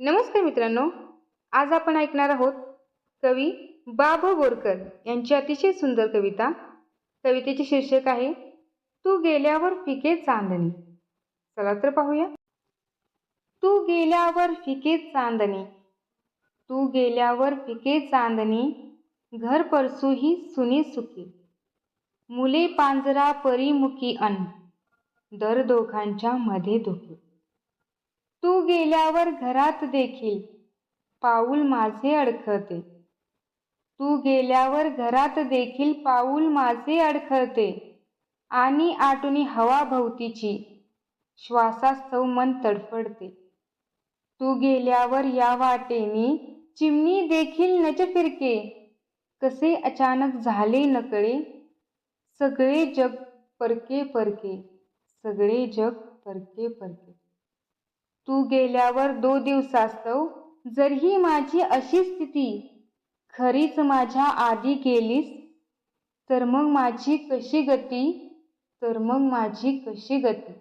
नमस्कार मित्रांनो आज आपण ऐकणार आहोत कवी बा भ बोरकर यांची अतिशय सुंदर कविता. कवितेचे शीर्षक आहे तू गेल्यावर फिके चांदणी. चला तर पाहूया. तू गेल्यावर फिके चांदणी तू गेल्यावर फिके चांदणी घर परसूही सुनी सुखी. मुले पांजरा परिमुखी अन्न दर दोघांच्या मध्ये दुखी. तू गेल्यावर घरात देखील पाऊल माझे अडखळते. तू गेल्यावर घरात देखील पाऊल माझे अडखळते. आणि आटुनी हवा भोवतीची श्वासास्तव मन तडफडते. तू गेल्यावर या वाटेने चिमणी देखील नच फिरके. कसे अचानक झाले नकळे? सगळे जग परके परके. सगळे जग परके परके. तू गेल्यावर दो दिवसास्तव जर ही माझी अशी स्थिती खरीच माझ्या आधी गेलीस तर मग माझी कशी गती? तर मग माझी कशी गती?